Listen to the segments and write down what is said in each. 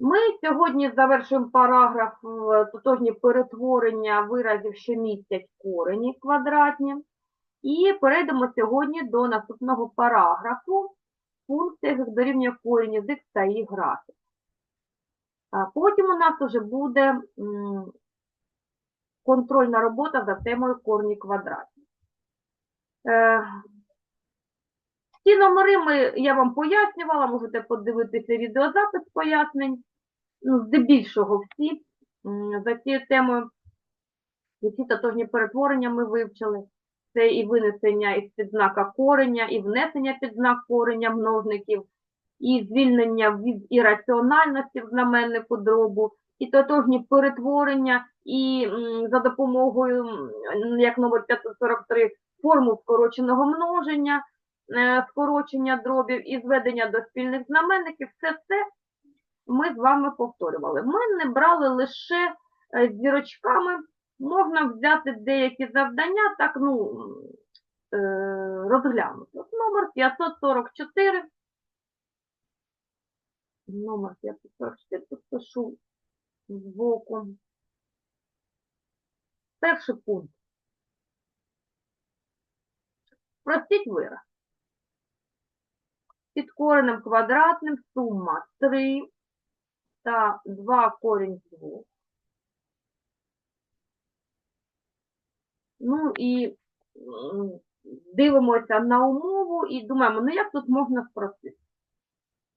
Ми сьогодні завершуємо параграф е, тотожні перетворення виразів, що містять корені квадратні. І перейдемо сьогодні до наступного параграфу функція як дорівнює корінь з х та її графік. Потім у нас вже буде контрольна робота за темою корні квадратні. Е, Ці номери ми, я вам пояснювала, можете подивитися відеозапис пояснень. Ну, здебільшого всі за цією темою, які тотожні перетворення ми вивчили. Це і винесення із підзнака кореня, і внесення під знак кореня множників, і звільнення від ірраціональності в знаменнику дробу, і тотожні перетворення, і за допомогою, як номер 543, формул скороченого множення, е, скорочення дробів і зведення до спільних знаменників, все це ми з вами повторювали. Ми не брали лише е, зірочками, можна взяти деякі завдання, так, ну, е, розглянути. От Номер 544. Номер 544 тут пишу збоку. Перший пункт. Простіть вираз. Під коренем квадратним сума 3 та 2 корінь з 2. Ну і дивимося на умову і думаємо, ну як тут можна спростити?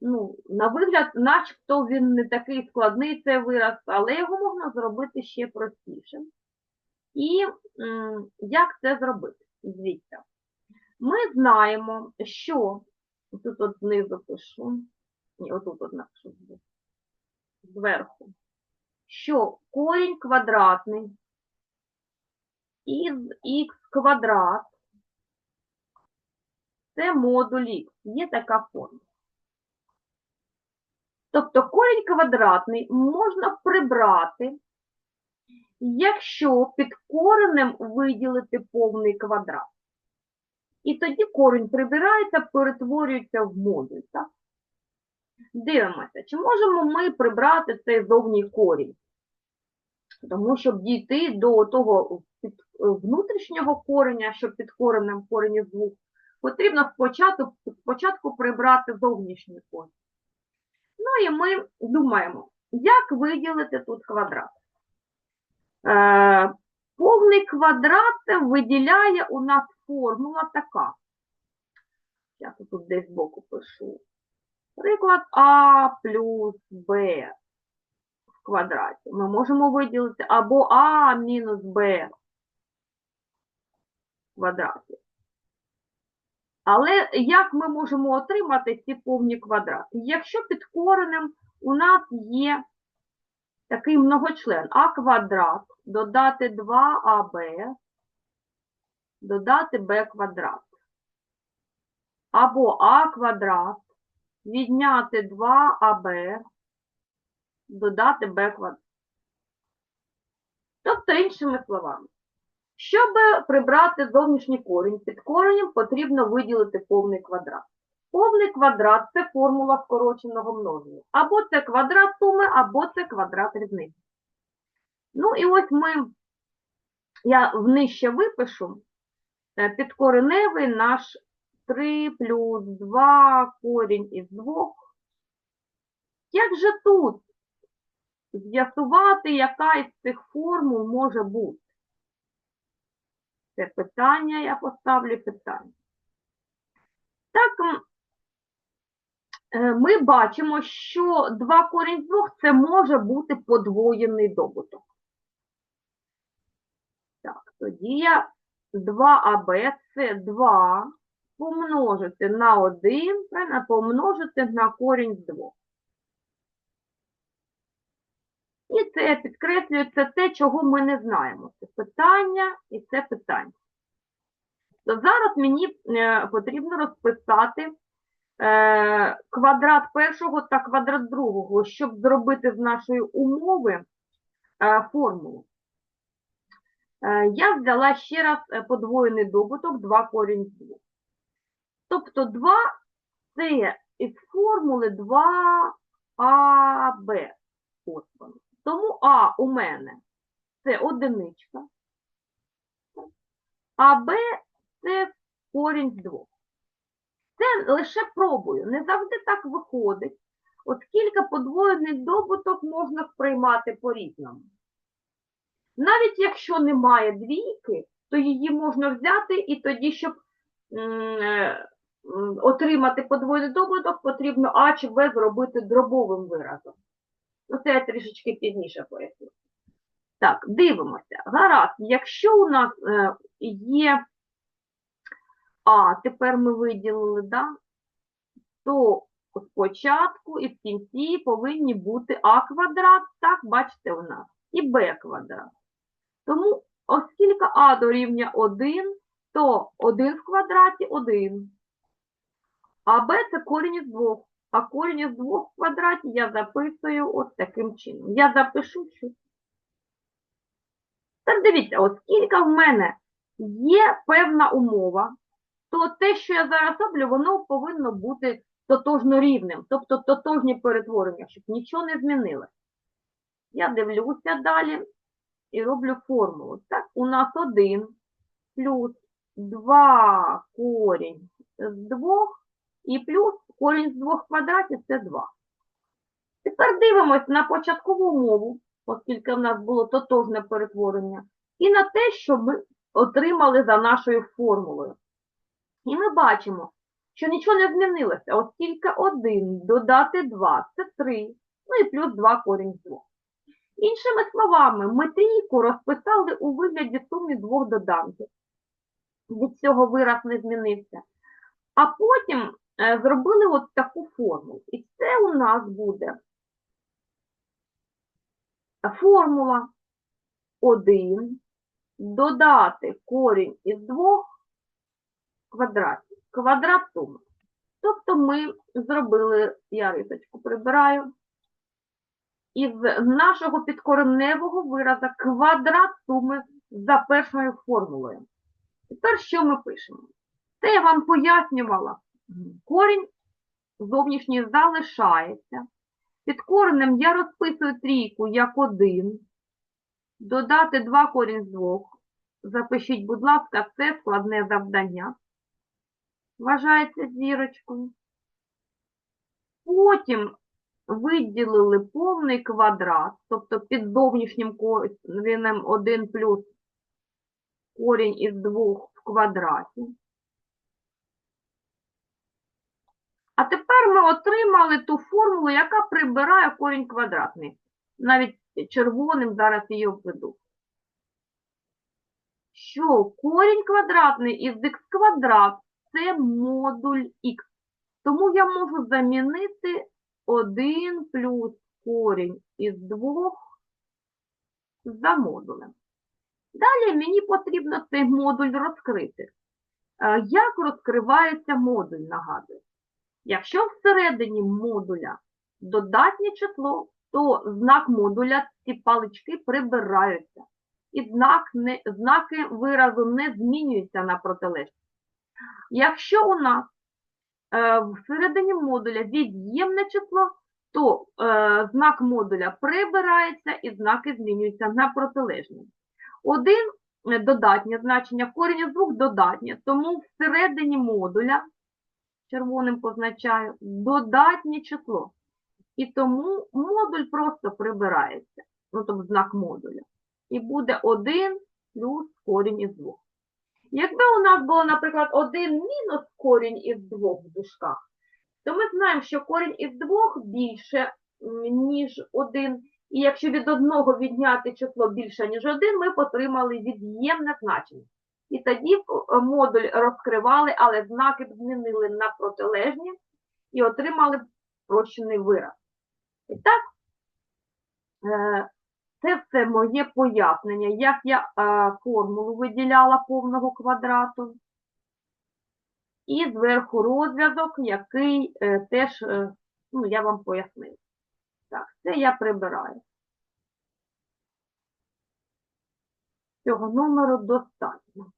Ну, на вигляд, начебто він не такий складний цей вираз, але його можна зробити ще простішим. І як це зробити? Дивіться. Ми знаємо, що тут от знизу пишу, ні, отут от напишу зверху, що корінь квадратний із х квадрат це модуль х. Є така форма. Тобто корінь квадратний можна прибрати, якщо під коренем виділити повний квадрат. І тоді корінь прибирається, перетворюється в модуль. Так? Дивимося, чи можемо ми прибрати цей зовній корінь? Тому щоб дійти до того внутрішнього кореня, що під коренем корінь із двох, потрібно спочатку, спочатку прибрати зовнішній корінь. Ну і ми думаємо, як виділити тут квадрат. Е, повний квадрат виділяє у нас формула така. Я тут десь збоку пишу. Приклад А плюс Б в квадраті. Ми можемо виділити або А мінус Б в квадраті. Але як ми можемо отримати ці повні квадрати? Якщо під коренем у нас є такий многочлен а квадрат, додати 2аб, додати b квадрат. Або а квадрат, відняти 2аб, додати b квадрат. Тобто, іншими словами, щоб прибрати зовнішній корінь, під коренем потрібно виділити повний квадрат. Повний квадрат – це формула скороченого множення. Або це квадрат суми, або це квадрат різниці. Ну і ось ми, я внижче випишу е, підкореневий наш 3 плюс 2 корінь із 2. Як же тут з'ясувати, яка із цих формул може бути? Це питання, я поставлю питання. Так, е, ми бачимо, що 2 корінь з 2 – це може бути подвоєний добуток. Так, тоді я 2АБ – це 2 помножити на 1, правильно, помножити на корінь з 2. І це я підкреслюю, це те, чого ми не знаємо. Це питання і це питання. То зараз мені е, потрібно розписати е, квадрат першого та квадрат другого, щоб зробити з нашої умови е, формулу. Я взяла ще раз подвоєний добуток 2 корінь з 2. Тобто 2 це із формули 2 АБ. Тому А у мене це одиничка, а Б це корінь з двох. Це лише пробую. Не завжди так виходить, оскільки подвоєний добуток можна сприймати по-різному. Навіть якщо немає двійки, то її можна взяти і тоді, щоб е, отримати подвоєний добуток, потрібно А чи Б зробити дробовим виразом. Ну, це я трішечки пізніше поясню. Так, дивимося. Гаразд, якщо у нас е, є А, тепер ми виділили, да? то спочатку і в кінці повинні бути А квадрат, так, бачите у нас, і Б квадрат. Тому, оскільки А дорівнює 1, то 1 в квадраті 1. А Б це корінь із 2. А корінь із 2 в квадраті я записую ось таким чином. Я запишу, що. Так дивіться, оскільки в мене є певна умова, то те, що я зараз роблю, воно повинно бути тотожно рівним, тобто тотожні перетворення, щоб нічого не змінилося. Я дивлюся далі і роблю формулу. Так, у нас 1 плюс 2 корінь з 2 і плюс корінь з 2 квадратів це 2. Тепер дивимось на початкову умову, оскільки в нас було тотожне перетворення, і на те, що ми отримали за нашою формулою. І ми бачимо, що нічого не змінилося, оскільки 1 додати 2 це 3, ну і плюс 2 корінь з 2. Іншими словами, ми трійку розписали у вигляді суми двох доданків. Від цього вираз не змінився. А потім зробили от таку формулу. І це у нас буде формула 1 додати корінь із двох квадратів. Квадрат суми. Тобто ми зробили, я рисочку прибираю, із нашого підкореневого вираза квадрат суми за першою формулою. Тепер що ми пишемо? Це я вам пояснювала. Корінь зовнішній залишається. Під коренем я розписую трійку як один. Додати 2 корінь з 2. Запишіть, будь ласка, це складне завдання. Вважається зірочкою. Потім виділили повний квадрат, тобто під зовнішнім коренем 1 плюс корінь із 2 в квадраті. А тепер ми отримали ту формулу, яка прибирає корінь квадратний. Навіть червоним зараз її обведу. Що корінь квадратний із х квадрат це модуль х. Тому я можу замінити 1 плюс корінь із 2 за модулем. Далі мені потрібно цей модуль розкрити. Е, Як розкривається модуль, нагадую? Якщо всередині модуля додатнє число, то знак модуля, ці палички прибираються. І знак не, знаки виразу не змінюються на протилежність. Якщо у нас е, всередині модуля від'ємне число, то е, знак модуля прибирається і знаки змінюються на протилежні. Один е, додатнє значення, корінь із двох додатнє, тому всередині модуля, червоним позначаю, додатнє число. І тому модуль просто прибирається, ну, тобто знак модуля. І буде 1 плюс корінь із 2. Якби у нас було, наприклад, 1 мінус корінь із 2 в дужках, то ми знаємо, що корінь із 2 більше, ніж 1. І якщо від одного відняти число більше, ніж 1, ми отримали від'ємне значення. І тоді е, модуль розкривали, але знаки б змінили на протилежні і отримали б спрощений вираз. І так, е, це все моє пояснення, як я е, формулу виділяла повного квадрату. І зверху розв'язок, який теж ну, я вам пояснила. Так, це я прибираю. Цього номеру достатньо.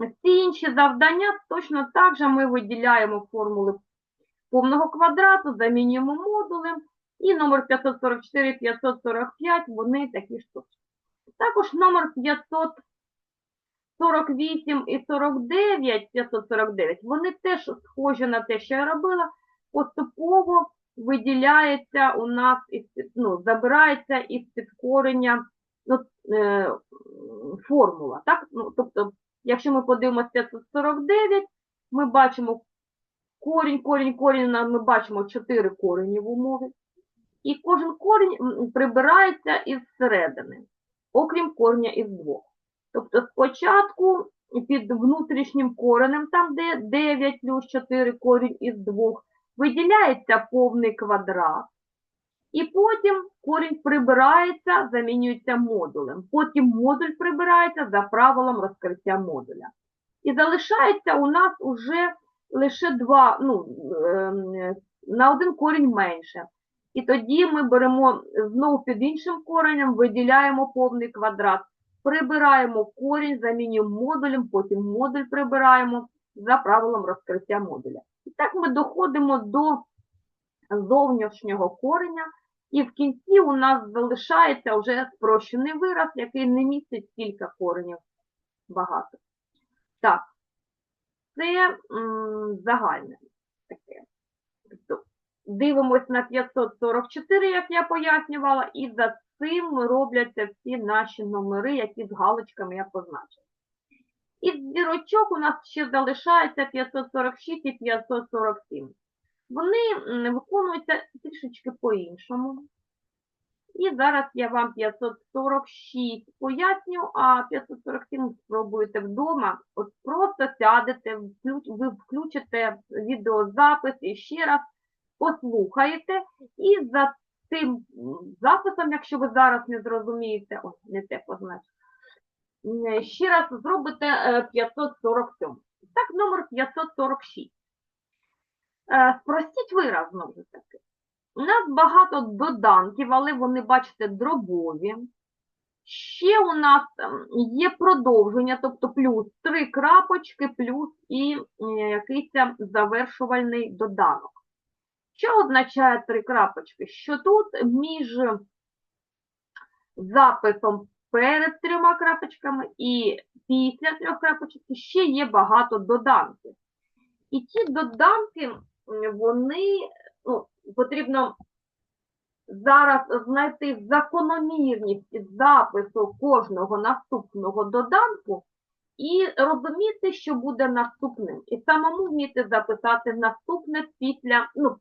Всі інші завдання точно так же ми виділяємо формули повного квадрату, замінюємо модулем, і номер 544 і 545 вони такі ж точні. Також номер 548 і 49, 549, вони теж схожі на те, що я робила, поступово виділяється у нас, ну, забирається із підкорення ну, е, формула. Так? Ну, тобто, якщо ми подивимося 549, ми бачимо корінь, корінь, корінь, ми бачимо 4 корені в умові. І кожен корінь прибирається із середини, окрім кореня із двох. Тобто спочатку під внутрішнім коренем, там де 9 плюс 4 корінь із двох, виділяється повний квадрат. І потім корінь прибирається, замінюється модулем. Потім модуль прибирається за правилом розкриття модуля. І залишається у нас уже лише два, ну, ем, на один корінь менше. І тоді ми беремо знову під іншим коренем, виділяємо повний квадрат, прибираємо корінь, замінюємо модулем, потім модуль прибираємо за правилом розкриття модуля. І так ми доходимо до зовнішнього кореня, і в кінці у нас залишається вже спрощений вираз, який не містить кілька коренів багато. Так, це м, загальне таке. Тобто, дивимось на 544, як я пояснювала, і за цим робляться всі наші номери, які з галочками я позначила. Із зірочок у нас ще залишається 546 і 547. Вони виконуються трішечки по-іншому. І зараз я вам 546 поясню, а 547 спробуєте вдома. От просто сядете, ви включите відеозапис і ще раз послухаєте. І за цим записом, якщо ви зараз не зрозумієте, о, не те позначу, ще раз зробите е, 547. Так, номер 546. Е, Спростіть вираз знову ж таки. У нас багато доданків, але вони, бачите, дробові. Ще у нас ем, є продовження, тобто плюс три крапочки, плюс і е, якийсь завершувальний доданок. Що означає три крапочки? Що тут між записом перед трьома крапочками і після трьох крапочок ще є багато доданків. І ті доданки, вони ну, потрібно зараз знайти закономірність запису кожного наступного доданку і розуміти, що буде наступним. І самому вміти записати наступне після ну,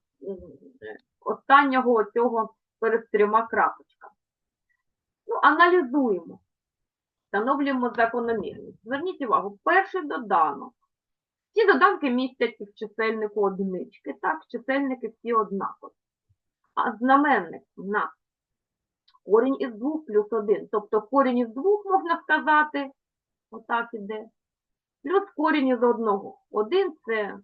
останнього цього перед трьома крапочками. Ну, аналізуємо, встановлюємо закономірність. Зверніть увагу, перший доданок. Ці доданки містять в чисельнику одинички, так, чисельники всі однакові. А знаменник у нас корінь із двох плюс один. Тобто корінь із двох, можна сказати, отак іде, плюс корінь із одного. Один це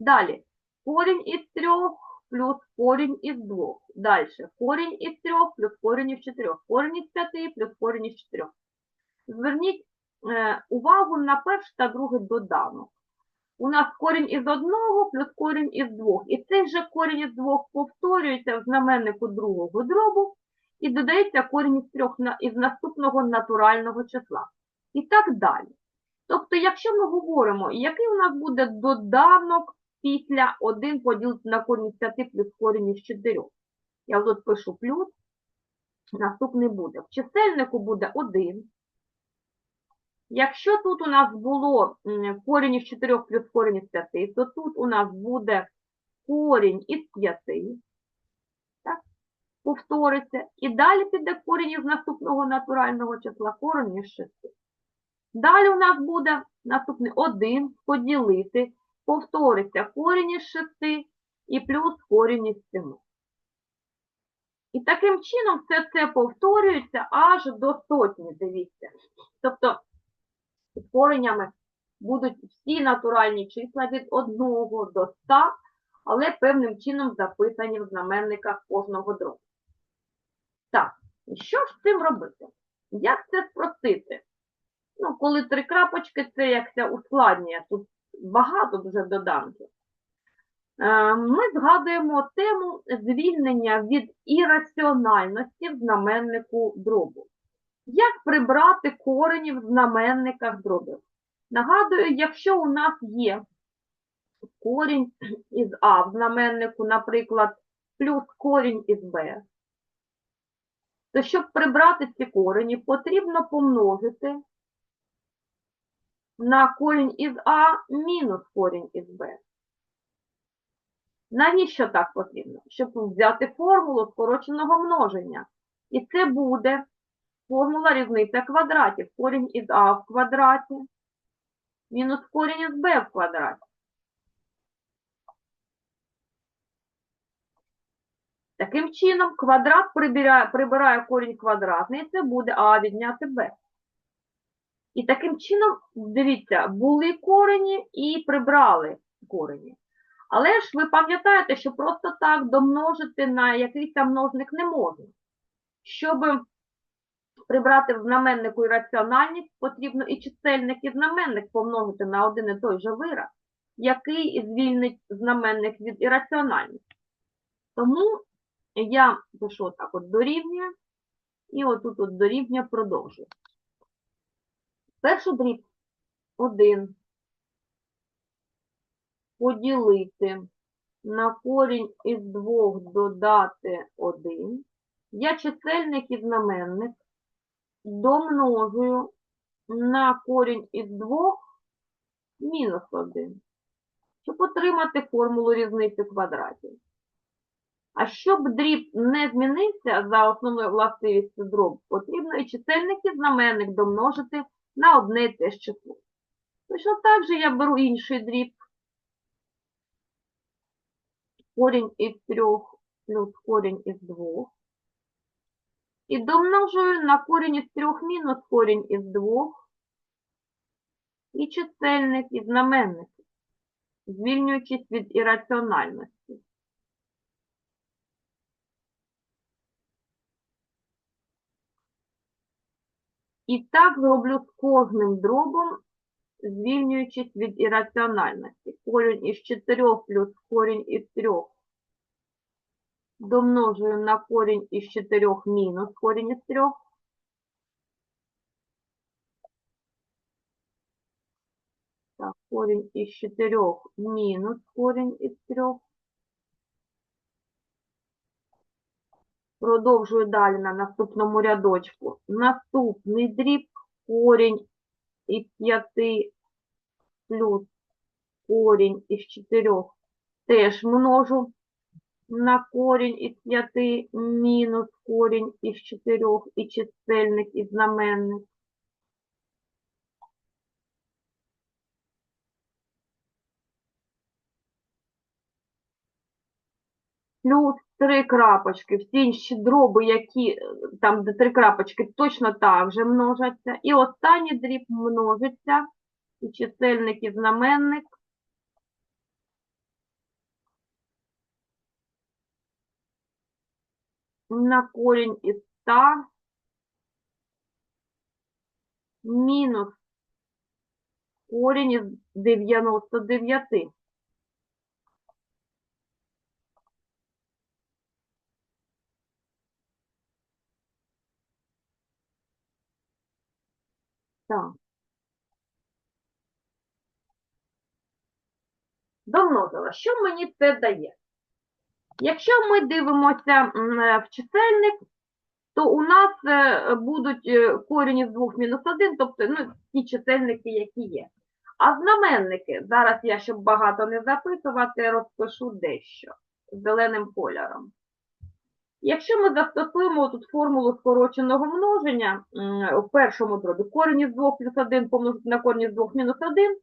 далі. Корінь із трьох плюс корінь із двох. Далі. Корінь із трьох плюс корінь із чотирьох. Корінь із п'яти плюс корінь із чотирьох. Зверніть е, увагу на перший та другий доданок. У нас корінь із одного плюс корінь із двох. І цей же корінь із двох повторюється в знаменнику другого дробу і додається корінь із трьох із наступного натурального числа. І так далі. Тобто, якщо ми говоримо, який у нас буде доданок після 1 поділити на корінь із 5 плюс корінь із 4. Я тут пишу плюс, наступний буде. В чисельнику буде 1. Якщо тут у нас було корінь із 4 плюс корінь із 5, то тут у нас буде корінь із 5. Так? Повториться. І далі піде корінь із наступного натурального числа, корінь із 6. Далі у нас буде наступний 1 поділити, повториться корінь із 6 і плюс корінь із 7. І таким чином все це повторюється аж до сотні, дивіться. Тобто з коренями будуть всі натуральні числа від 1 до 100, але певним чином записані в знаменниках кожного дробу. Так, що ж з цим робити? Як це спростити? Ну, коли три крапочки, це як це ускладнює, тут багато дуже доданків. Е, Ми згадуємо тему звільнення від ірраціональності в знаменнику дробу. Як прибрати корені в знаменниках дробів? Нагадую, якщо у нас є корінь із А в знаменнику, наприклад, плюс корінь із Б, то щоб прибрати ці корені, потрібно помножити на корінь із А мінус корінь із Б. Навіщо так потрібно? Щоб взяти формулу скороченого множення. І це буде формула різниця квадратів. Корінь із А в квадраті мінус корінь із Б в квадраті. Таким чином, квадрат прибирає, прибирає корінь квадратний, це буде А відняти Б. І таким чином, дивіться, були корені і прибрали корені. Але ж ви пам'ятаєте, що просто так домножити на якийсь там множник не можна. Щоб прибрати в знаменнику ірраціональність, потрібно і чисельник, і знаменник помножити на один і той же вираз, який звільнить знаменник від ірраціональності. Тому я пишу так от дорівнює, і отут от дорівнює продовжую. Перший дріб 1 поділити на корінь із 2 додати 1. Я чисельник і знаменник домножую на корінь із 2 мінус 1, щоб отримати формулу різниці квадратів. А щоб дріб не змінився за основною властивістю дроб, потрібно і чисельник і знаменник домножити на одне і те ж число. Точно так же я беру інший дріб. Корінь із 3 плюс корінь із 2. І домножую на корінь із 3 мінус корінь із 2. І чисельник і знаменник, звільнюючись від ірраціональності. І так зроблю з кожним дробом, звільнюючись від ірраціональності. Корінь із 4 плюс корінь із 3 домножую на корінь із 4 мінус корінь із 3. Так, корінь із 4 мінус корінь із 3. Продовжую далі на наступному рядочку. Наступний дріб корінь із 5 плюс корінь із 4 теж множу на корінь із 5 мінус корінь із 4 і чисельник і знаменник. Плюс три крапочки. Всі інші дроби, які е, там, де три крапочки, точно так же множаться. І останній дріб множиться, і чисельник, і знаменник. На корінь із 100 мінус корінь із 99. Так. Домножила. Що мені це дає? Якщо ми дивимося е, в чисельник, то у нас е, будуть е, корінь із 2 мінус 1, тобто ну, ті чисельники, які є. А знаменники, зараз я, щоб багато не записувати, розпишу дещо зеленим кольором. Якщо ми застосуємо тут формулу скороченого множення в першому дробі, корінь із 2 плюс 1 помножити на корінь із 2 мінус 1,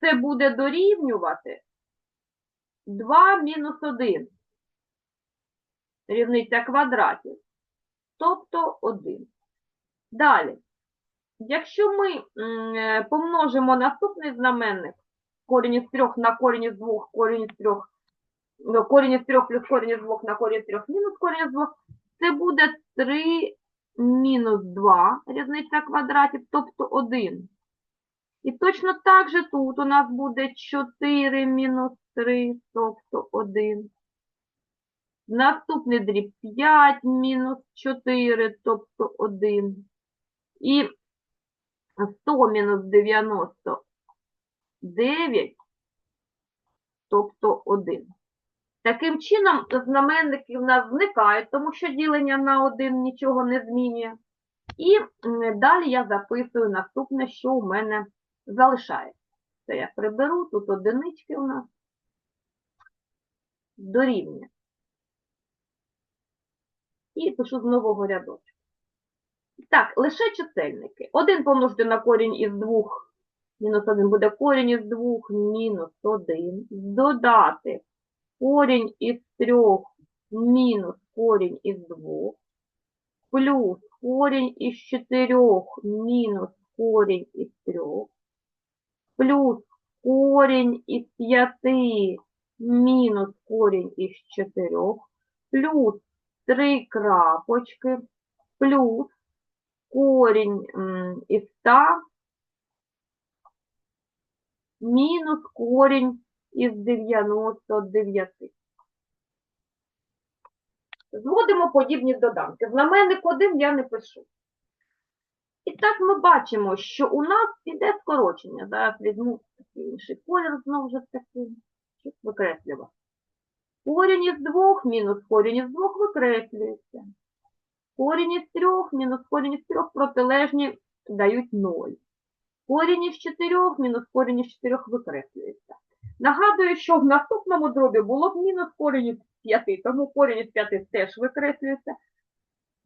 це буде дорівнювати 2 мінус 1. Рівниця квадратів. Тобто 1. Далі. Якщо ми е, помножимо наступний знаменник, корінь із 3 на корінь із 2, корінь із 3, ну, корінь із 3 плюс корінь із 2 на корінь із 3 мінус корінь із 2, це буде 3 мінус 2 різниця квадратів, тобто 1. І точно так же тут у нас буде 4 мінус 3, тобто 1. Наступний дріб 5 мінус 4, тобто 1. І 100 мінус 99, тобто 1. Таким чином, знаменники в нас зникають, тому що ділення на 1 нічого не змінює. І далі я записую наступне, що у мене залишається. Це я приберу, тут одинички у нас дорівнює. І пишу з нового рядочку. Так, лише чисельники. 1 помножити на корінь із 2, мінус 1 буде корінь із 2, мінус 1. Додати корінь із 3, мінус корінь із 2, плюс корінь із 4, мінус корінь із 3, плюс корінь із 5, мінус корінь із 4, плюс 3 крапочки, плюс корінь із 100, мінус корінь із 99. Зводимо подібні доданки. Знаменник 1 я не пишу. І так ми бачимо, що у нас іде скорочення. Зараз візьму такий інший колір знову ж таки, щоб викреслювати. Корінь із 2 мінус корінь із 2 викреслюється. Корінь із 3 мінус корінь із 3 протилежні дають 0. Корінь із 4 мінус корінь із 4 викреслюється. Нагадую, що в наступному дробі було б мінус корінь із 5, тому корінь із 5 теж викреслюється.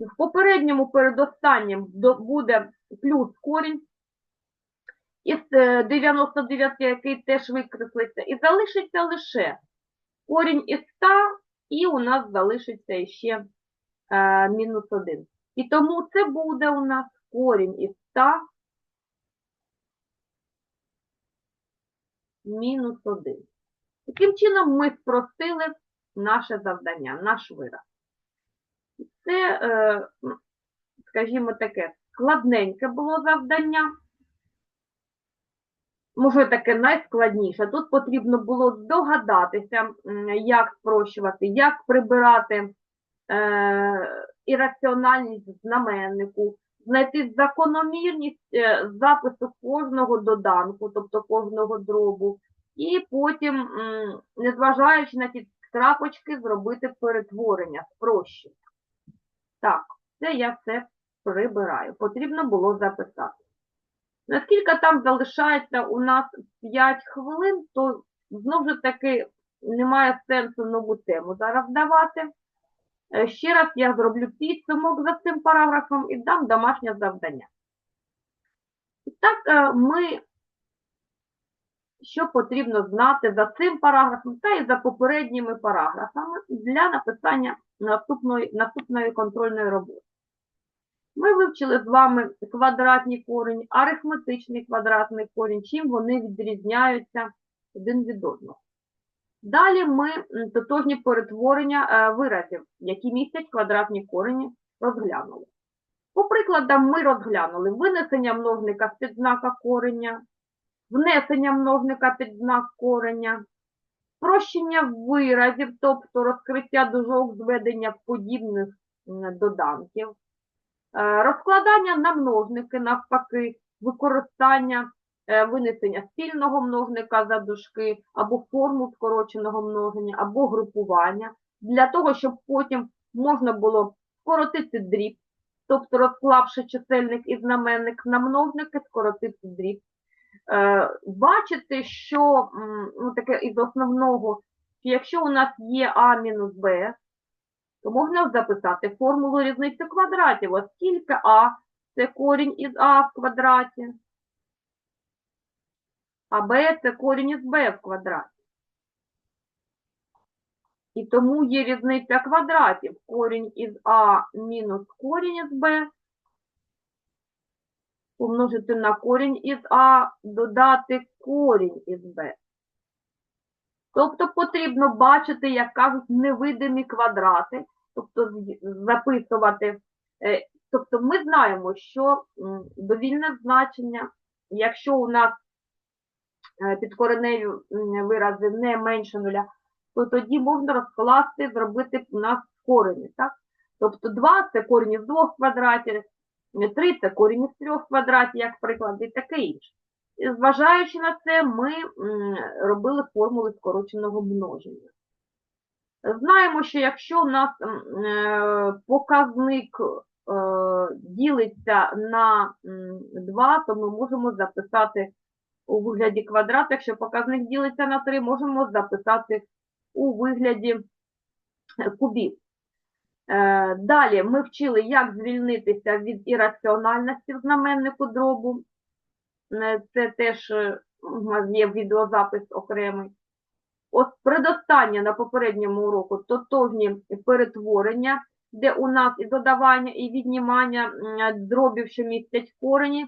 В попередньому передостаннім буде плюс корінь із е, 99, який теж викреслиться, і залишиться лише корінь із 100, і у нас залишиться ще е, мінус 1. І тому це буде у нас корінь із 100 мінус 1. Таким чином ми спростили наше завдання, наш вираз. Це, е, скажімо таке, складненьке було завдання. Може, таке найскладніше. Тут потрібно було здогадатися, як спрощувати, як прибирати е, ірраціональність знаменнику, знайти закономірність е, запису кожного доданку, тобто кожного дробу, і потім, незважаючи на ті крапочки, зробити перетворення, спрощення. Так, це я все прибираю. Потрібно було записати. Наскільки там залишається у нас 5 хвилин, то знову ж таки немає сенсу нову тему зараз давати. Е, Ще раз я зроблю підсумок за цим параграфом і дам домашнє завдання. І так, е, ми, що потрібно знати за цим параграфом та і за попередніми параграфами для написання наступної, наступної контрольної роботи. Ми вивчили з вами квадратний корінь, арифметичний квадратний корінь, чим вони відрізняються один від одного. Далі ми тотожні перетворення е, виразів, які містять квадратні корені, розглянули. По прикладам ми розглянули винесення множника з підзнака кореня, внесення множника під знак кореня, спрощення виразів, тобто розкриття дужок зведення подібних доданків, розкладання на множники, навпаки, використання е, винесення спільного множника за дужки, або формул скороченого множення, або групування, для того, щоб потім можна було скоротити дріб, тобто розклавши чисельник і знаменник на множники, скоротити дріб. Е, Бачите, що ну, таке із основного, що якщо у нас є а мінус б, то можна записати формулу різниці квадратів, оскільки а це корінь із а в квадраті, а b це корінь із b в квадраті. І тому є різниця квадратів. Корінь із а мінус корінь із b помножити на корінь із а, додати корінь із b. Тобто потрібно бачити, як кажуть, невидимі квадрати, тобто записувати. Е, Тобто ми знаємо, що довільне значення, якщо у нас е, підкореневі м, вирази не менше нуля, то тоді можна розкласти, зробити у нас корені, так? Тобто 2 – це корінь із двох квадратів, 3 – це корінь із трьох квадратів, як приклад, і таке інше. І Зважаючи на це, ми робили формули скороченого множення. Знаємо, що якщо у нас е, показник е, ділиться на 2, то ми можемо записати у вигляді квадрата. Якщо показник ділиться на 3, можемо записати у вигляді е, кубів. Далі ми вчили, як звільнитися від ірраціональності в знаменнику дробу. Це теж є відеозапис окремий. От предостання на попередньому уроку тотожні перетворення, де у нас і додавання, і віднімання дробів, що містять корені,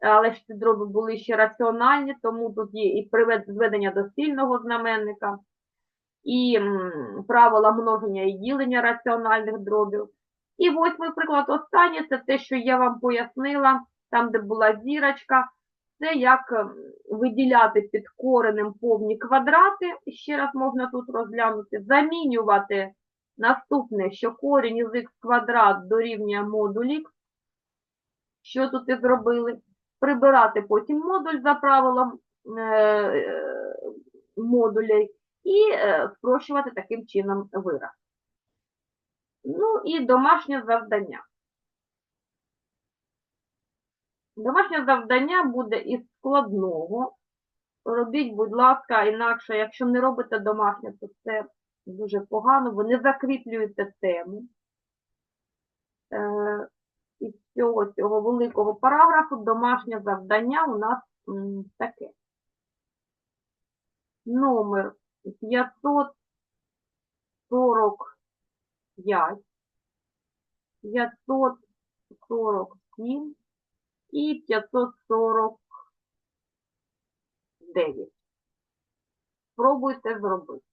але ж ці дроби були ще раціональні, тому тут є і зведення до спільного знаменника, і правила множення і ділення раціональних дробів. І восьмий приклад останній, це те, що я вам пояснила, там, де була зірочка, це як ем, виділяти під коренем повні квадрати, ще раз можна тут розглянути, замінювати наступне, що корінь із х квадрат дорівнює модуль х, що тут і зробили, прибирати потім модуль за правилом е, е, модулей і е, спрощувати таким чином вираз. Ну і домашнє завдання. Домашнє завдання буде із складного. Робіть, будь ласка, інакше, якщо не робите домашнє, то це дуже погано. Ви не закріплюєте тему. Е, із цього, цього великого параграфу домашнє завдання у нас м, таке. Номер 545, 547 і 549. Спробуйте зробити.